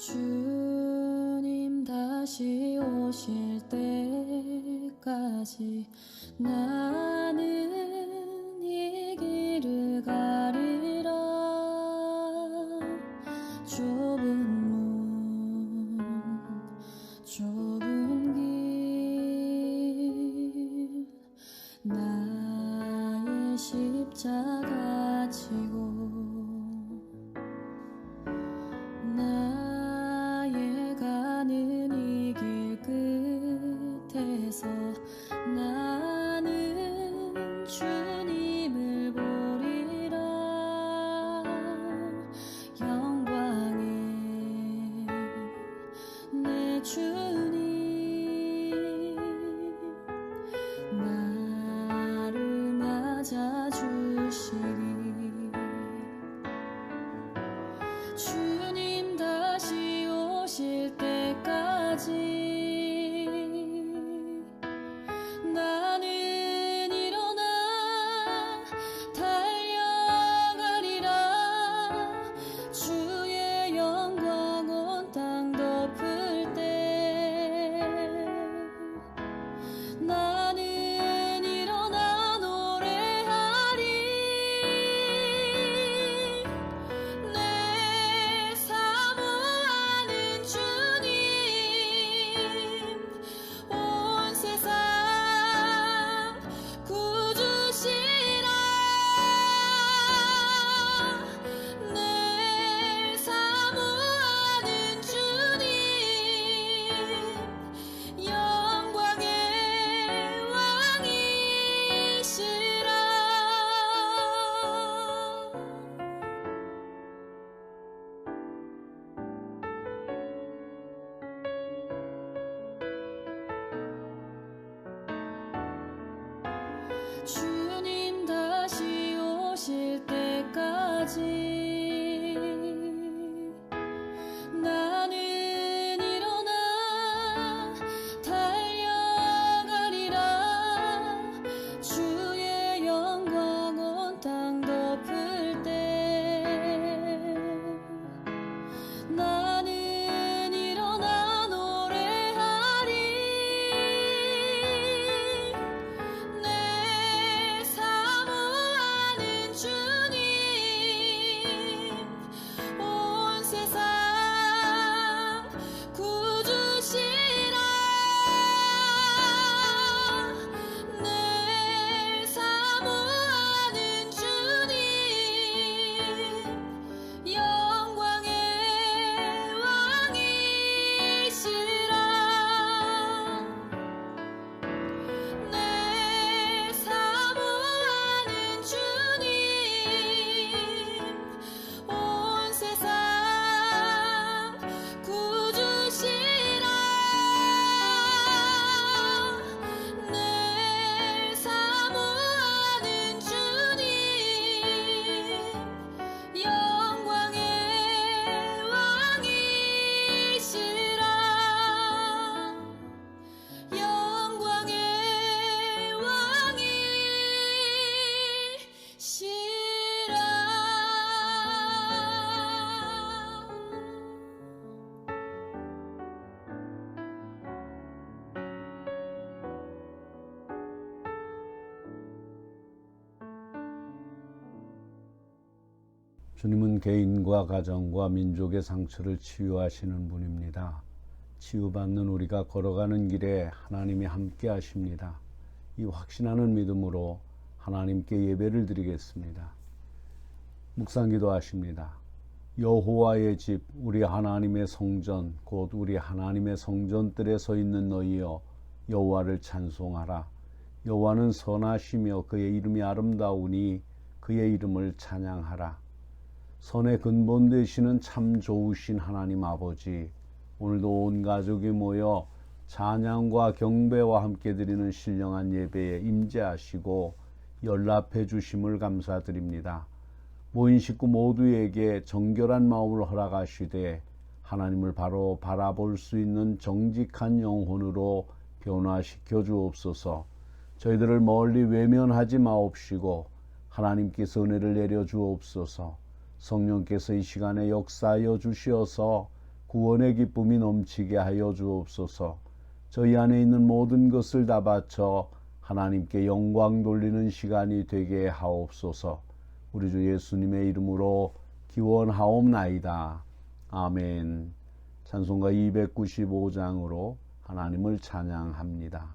주님 다시 오실 때까지 나 주님은 개인과 가정과 민족의 상처를 치유하시는 분입니다. 치유받는 우리가 걸어가는 길에 하나님이 함께 하십니다. 이 확신하는 믿음으로 하나님께 예배를 드리겠습니다. 묵상 기도 하십니다. 여호와의 집 우리 하나님의 성전 곧 우리 하나님의 성전들에 서 있는 너희여 여호와를 찬송하라 여호와는 선하시며 그의 이름이 아름다우니 그의 이름을 찬양하라 선의 근본 되시는 참 좋으신 하나님 아버지 오늘도 온 가족이 모여 찬양과 경배와 함께 드리는 신령한 예배에 임재하시고 연락해 주심을 감사드립니다. 모인 식구 모두에게 정결한 마음을 허락하시되 하나님을 바로 바라볼 수 있는 정직한 영혼으로 변화시켜 주옵소서. 저희들을 멀리 외면하지 마옵시고 하나님께서 은혜를 내려 주옵소서. 성령께서 이 시간에 역사하여 주시어서 구원의 기쁨이 넘치게 하여 주옵소서. 저희 안에 있는 모든 것을 다 바쳐 하나님께 영광 돌리는 시간이 되게 하옵소서. 우리 주 예수님의 이름으로 기원하옵나이다. 아멘. 찬송가 295장으로 하나님을 찬양합니다.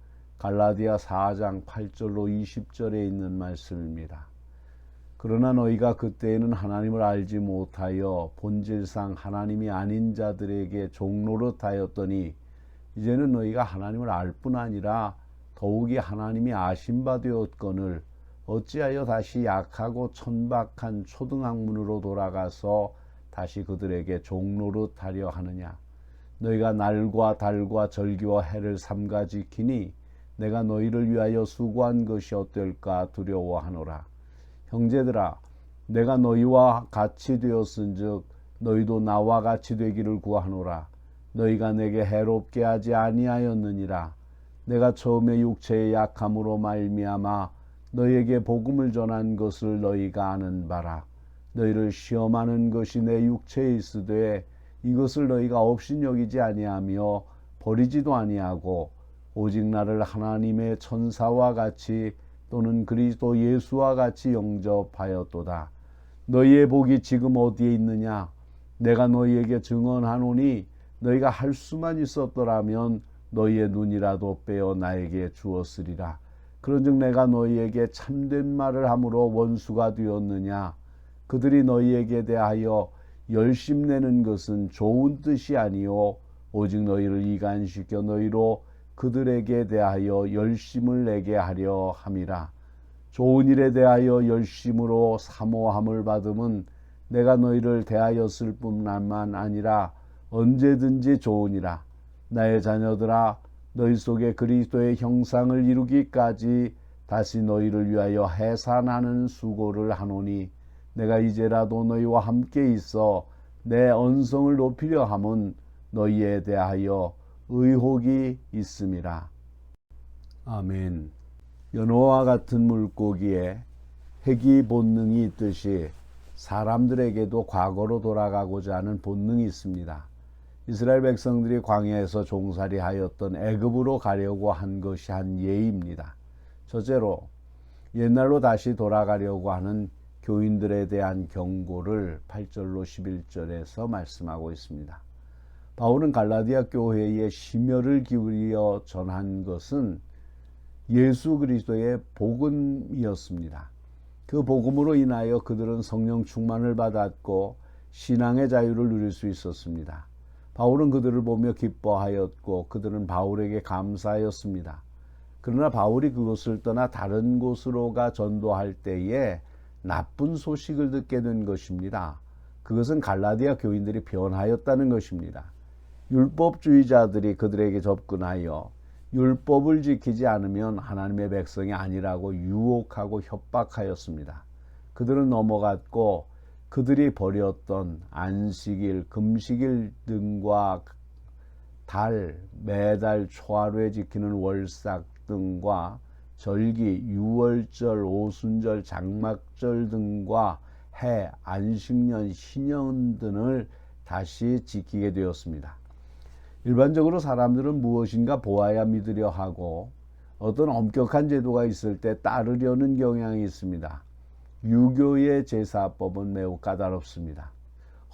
갈라디아 4장 8절로 20절에 있는 말씀입니다. 그러나 너희가 그때에는 하나님을 알지 못하여 본질상 하나님이 아닌 자들에게 종로릇 하였더니 이제는 너희가 하나님을 알 뿐 아니라 더욱이 하나님이 아신 바 되었거늘 어찌하여 다시 약하고 천박한 초등학문으로 돌아가서 다시 그들에게 종로릇 하려 하느냐 너희가 날과 달과 절기와 해를 삼가 지키니 내가 너희를 위하여 수고한 것이 어떨까 두려워하노라. 형제들아, 내가 너희와 같이 되었은즉 너희도 나와 같이 되기를 구하노라. 너희가 내게 해롭게 하지 아니하였느니라 내가 처음에 육체의 약함으로 말미암아 너희에게 복음을 전한 것을 너희가 아는 바라 너희를 시험하는 것이 내 육체에 있으되 이것을 너희가 없인 여기지 아니하며 버리지도 아니하고 오직 나를 하나님의 천사와 같이 또는 그리스도 예수와 같이 영접하였도다. 너희의 복이 지금 어디에 있느냐? 내가 너희에게 증언하노니 너희가 할 수만 있었더라면 너희의 눈이라도 빼어 나에게 주었으리라. 그런즉 내가 너희에게 참된 말을 함으로 원수가 되었느냐? 그들이 너희에게 대하여 열심 내는 것은 좋은 뜻이 아니요 오직 너희를 이간시켜 너희로 그들에게 대하여 열심을 내게 하려 함이라. 좋은 일에 대하여 열심으로 사모함을 받음은 내가 너희를 대하였을 뿐만 아니라 언제든지 좋으니라. 나의 자녀들아 너희 속에 그리스도의 형상을 이루기까지 다시 너희를 위하여 해산하는 수고를 하노니 내가 이제라도 너희와 함께 있어 내 언성을 높이려 함은 너희에 대하여 의혹이 있음이라. 아멘. 연어와 같은 물고기에 핵이 본능이 있듯이 사람들에게도 과거로 돌아가고자 하는 본능이 있습니다. 이스라엘 백성들이 광야에서 종살이 하였던 애굽으로 가려고 한 것이 한 예입니다. 첫째로 옛날로 다시 돌아가려고 하는 교인들에 대한 경고를 8절로 11절에서 말씀하고 있습니다. 바울은 갈라디아 교회에 심혈을 기울여 전한 것은 예수 그리스도의 복음이었습니다. 그 복음으로 인하여 그들은 성령 충만을 받았고 신앙의 자유를 누릴 수 있었습니다. 바울은 그들을 보며 기뻐하였고 그들은 바울에게 감사하였습니다. 그러나 바울이 그곳을 떠나 다른 곳으로 가 전도할 때에 나쁜 소식을 듣게 된 것입니다. 그것은 갈라디아 교인들이 변하였다는 것입니다. 율법주의자들이 그들에게 접근하여 율법을 지키지 않으면 하나님의 백성이 아니라고 유혹하고 협박하였습니다. 그들은 넘어갔고 그들이 버렸던 안식일, 금식일 등과 달, 매달 초하루에 지키는 월삭 등과 절기, 유월절, 오순절, 장막절 등과 해, 안식년, 신년 등을 다시 지키게 되었습니다. 일반적으로 사람들은 무엇인가 보아야 믿으려 하고 어떤 엄격한 제도가 있을 때 따르려는 경향이 있습니다. 유교의 제사법은 매우 까다롭습니다.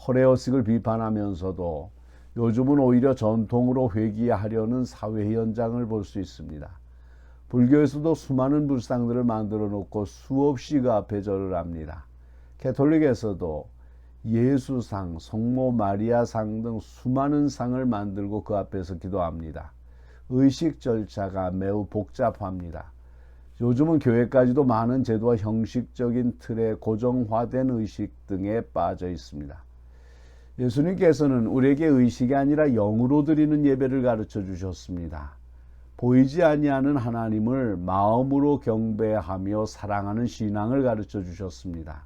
허례허식을 비판하면서도 요즘은 오히려 전통으로 회귀하려는 사회 현장을 볼 수 있습니다. 불교에서도 수많은 불상들을 만들어 놓고 수없이 그 앞에 절을 합니다. 캐톨릭에서도 예수상, 성모 마리아상 등 수많은 상을 만들고 그 앞에서 기도합니다. 의식 절차가 매우 복잡합니다. 요즘은 교회까지도 많은 제도와 형식적인 틀에 고정화된 의식 등에 빠져 있습니다. 예수님께서는 우리에게 의식이 아니라 영으로 드리는 예배를 가르쳐 주셨습니다. 보이지 아니하는 하나님을 마음으로 경배하며 사랑하는 신앙을 가르쳐 주셨습니다.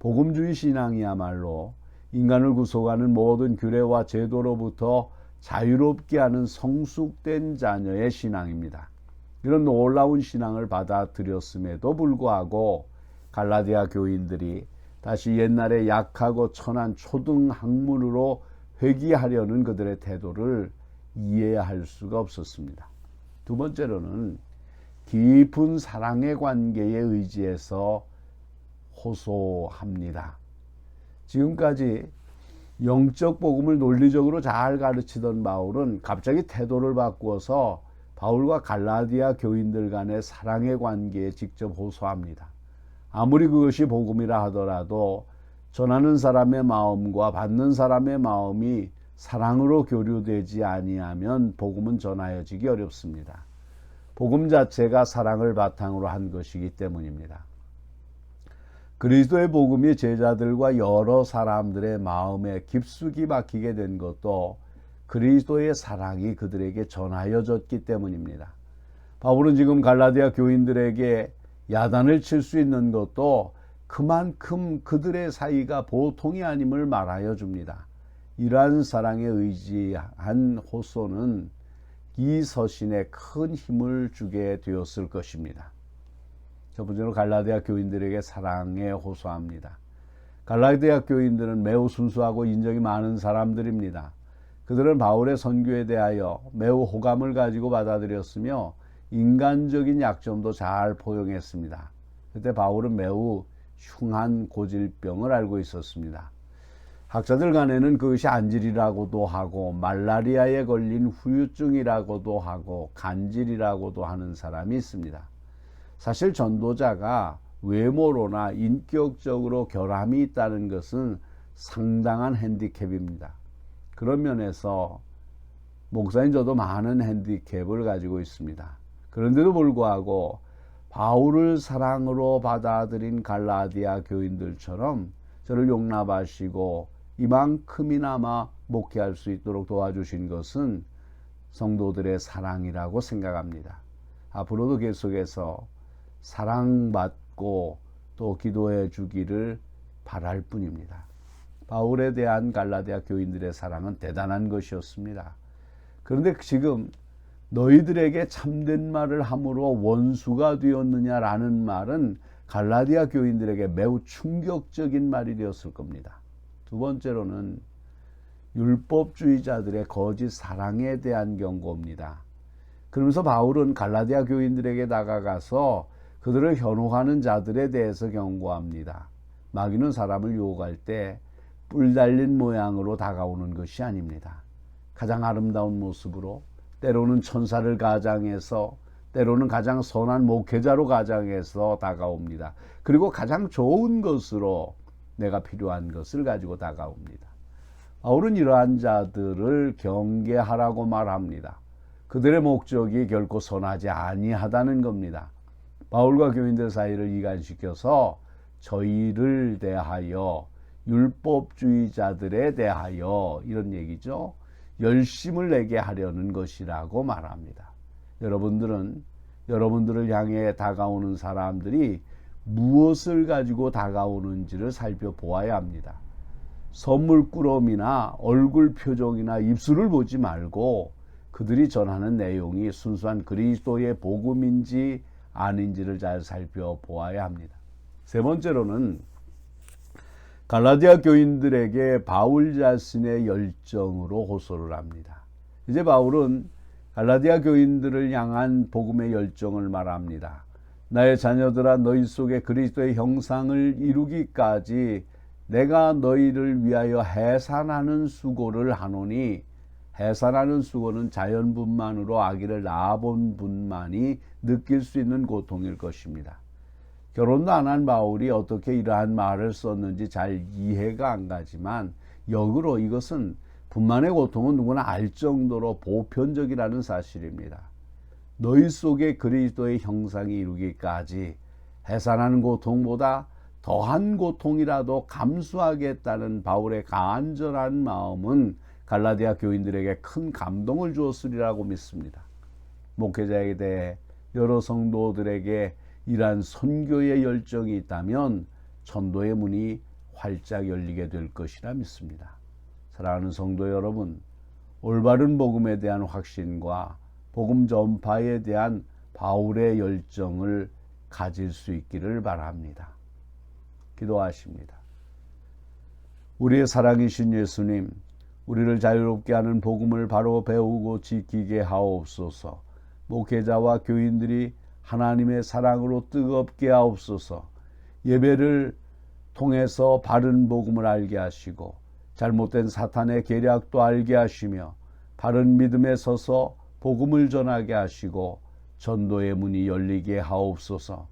복음주의 신앙이야말로 인간을 구속하는 모든 규례와 제도로부터 자유롭게 하는 성숙된 자녀의 신앙입니다. 이런 놀라운 신앙을 받아들였음에도 불구하고 갈라디아 교인들이 다시 옛날에 약하고 천한 초등 학문으로 회귀하려는 그들의 태도를 이해할 수가 없었습니다. 두 번째로는 깊은 사랑의 관계에 의지해서 호소합니다. 지금까지 영적 복음을 논리적으로 잘 가르치던 바울은 갑자기 태도를 바꾸어서 바울과 갈라디아 교인들 간의 사랑의 관계에 직접 호소합니다. 아무리 그것이 복음이라 하더라도 전하는 사람의 마음과 받는 사람의 마음이 사랑으로 교류되지 아니하면 복음은 전하여지기 어렵습니다. 복음 자체가 사랑을 바탕으로 한 것이기 때문입니다. 그리스도의 복음이 제자들과 여러 사람들의 마음에 깊숙이 박히게 된 것도 그리스도의 사랑이 그들에게 전하여졌기 때문입니다. 바울은 지금 갈라디아 교인들에게 야단을 칠 수 있는 것도 그만큼 그들의 사이가 보통이 아님을 말하여 줍니다. 이러한 사랑에 의지한 호소는 이 서신에 큰 힘을 주게 되었을 것입니다. 첫 번째로 갈라디아 교인들에게 사랑에 호소합니다. 갈라디아 교인들은 매우 순수하고 인정이 많은 사람들입니다. 그들은 바울의 선교에 대하여 매우 호감을 가지고 받아들였으며 인간적인 약점도 잘 포용했습니다. 그때 바울은 매우 흉한 고질병을 알고 있었습니다. 학자들 간에는 그것이 안질이라고도 하고 말라리아에 걸린 후유증이라고도 하고 간질이라고도 하는 사람이 있습니다. 사실 전도자가 외모로나 인격적으로 결함이 있다는 것은 상당한 핸디캡입니다. 그런 면에서 목사인 저도 많은 핸디캡을 가지고 있습니다. 그런데도 불구하고 바울을 사랑으로 받아들인 갈라디아 교인들처럼 저를 용납하시고 이만큼이나마 목회할 수 있도록 도와주신 것은 성도들의 사랑이라고 생각합니다. 앞으로도 계속해서 사랑받고 또 기도해 주기를 바랄 뿐입니다. 바울에 대한 갈라디아 교인들의 사랑은 대단한 것이었습니다. 그런데 지금 너희들에게 참된 말을 함으로 원수가 되었느냐라는 말은 갈라디아 교인들에게 매우 충격적인 말이 되었을 겁니다. 두 번째로는 율법주의자들의 거짓 사랑에 대한 경고입니다. 그러면서 바울은 갈라디아 교인들에게 다가가서 그들을 현혹하는 자들에 대해서 경고합니다. 마귀는 사람을 유혹할 때 뿔 달린 모양으로 다가오는 것이 아닙니다. 가장 아름다운 모습으로 때로는 천사를 가장해서 때로는 가장 선한 목회자로 가장해서 다가옵니다. 그리고 가장 좋은 것으로 내가 필요한 것을 가지고 다가옵니다. 바울은 이러한 자들을 경계하라고 말합니다. 그들의 목적이 결코 선하지 아니하다는 겁니다. 바울과 교인들 사이를 이간시켜서 저희를 대하여 율법주의자들에 대하여 이런 얘기죠. 열심을 내게 하려는 것이라고 말합니다. 여러분들은 여러분들을 향해 다가오는 사람들이 무엇을 가지고 다가오는지를 살펴보아야 합니다. 선물꾸러미나 얼굴 표정이나 입술을 보지 말고 그들이 전하는 내용이 순수한 그리스도의 복음인지 아닌지를 잘 살펴보아야 합니다. 세 번째로는 갈라디아 교인들에게 바울 자신의 열정으로 호소를 합니다. 이제 바울은 갈라디아 교인들을 향한 복음의 열정을 말합니다. 나의 자녀들아 너희 속에 그리스도의 형상을 이루기까지 내가 너희를 위하여 해산하는 수고를 하노니 해산하는 수고는 자연분만으로 아기를 낳아본 분만이 느낄 수 있는 고통일 것입니다. 결혼도 안 한 바울이 어떻게 이러한 말을 썼는지 잘 이해가 안 가지만 역으로 이것은 분만의 고통은 누구나 알 정도로 보편적이라는 사실입니다. 너희 속에 그리스도의 형상이 이루기까지 해산하는 고통보다 더한 고통이라도 감수하겠다는 바울의 간절한 마음은 갈라디아 교인들에게 큰 감동을 주었으리라고 믿습니다. 목회자에 대해 여러 성도들에게 이러한 선교의 열정이 있다면 전도의 문이 활짝 열리게 될 것이라 믿습니다. 사랑하는 성도 여러분, 올바른 복음에 대한 확신과 복음 전파에 대한 바울의 열정을 가질 수 있기를 바랍니다. 기도하십니다. 우리의 사랑이신 예수님, 우리를 자유롭게 하는 복음을 바로 배우고 지키게 하옵소서. 목회자와 교인들이 하나님의 사랑으로 뜨겁게 하옵소서. 예배를 통해서 바른 복음을 알게 하시고 잘못된 사탄의 계략도 알게 하시며 바른 믿음에 서서 복음을 전하게 하시고 전도의 문이 열리게 하옵소서.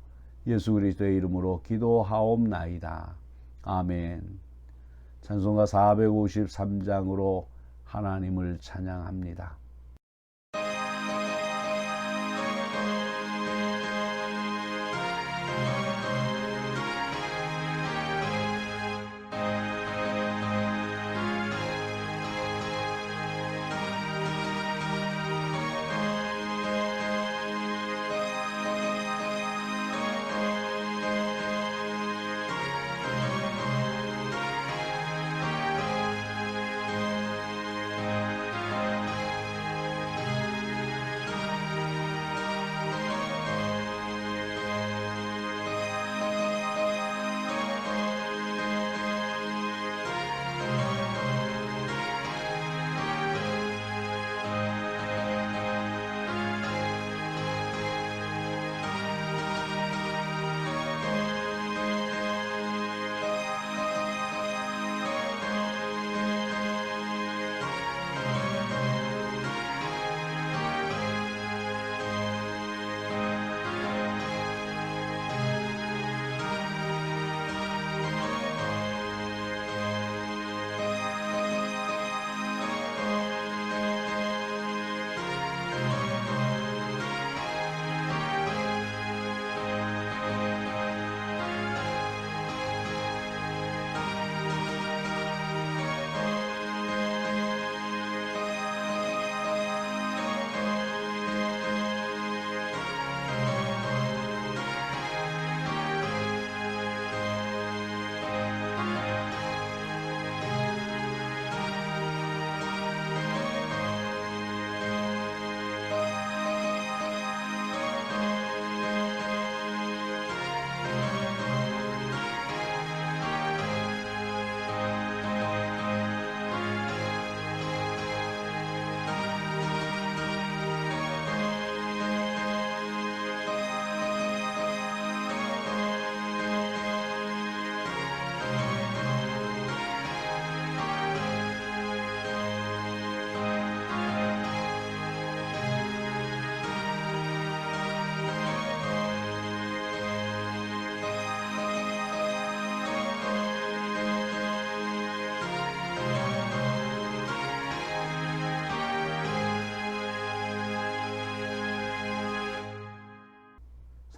예수 그리스도의 이름으로 기도하옵나이다. 아멘. 찬송가 453장으로 하나님을 찬양합니다.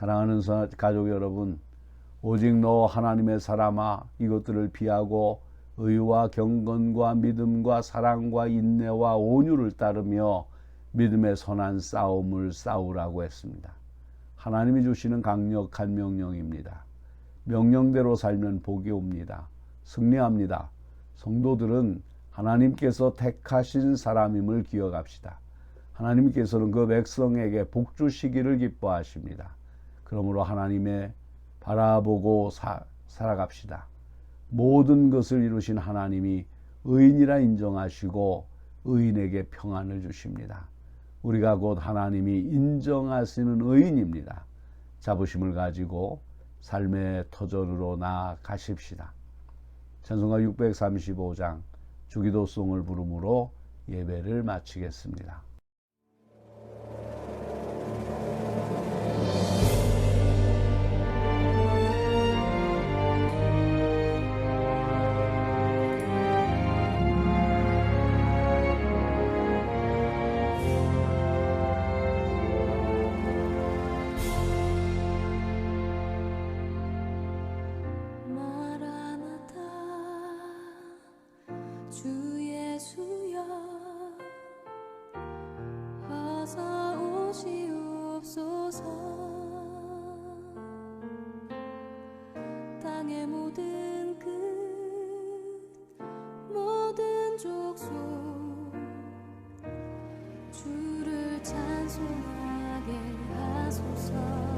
사랑하는 사- 가족 여러분, 오직 너 하나님의 사람아 이것들을 피하고 의와 경건과 믿음과 사랑과 인내와 온유를 따르며 믿음의 선한 싸움을 싸우라고 했습니다. 하나님이 주시는 강력한 명령입니다. 명령대로 살면 복이 옵니다. 승리합니다. 성도들은 하나님께서 택하신 사람임을 기억합시다. 하나님께서는 그 백성에게 복 주시기를 기뻐하십니다. 그러므로 하나님의 바라보고 사, 살아갑시다. 모든 것을 이루신 하나님이 의인이라 인정하시고 의인에게 평안을 주십니다. 우리가 곧 하나님이 인정하시는 의인입니다. 자부심을 가지고 삶의 터전으로 나아가십시다. 찬송가 635장 주기도송을 부름으로 예배를 마치겠습니다. 오시옵소서 땅의 모든 끝 모든 족속 주를 찬송하게 하소서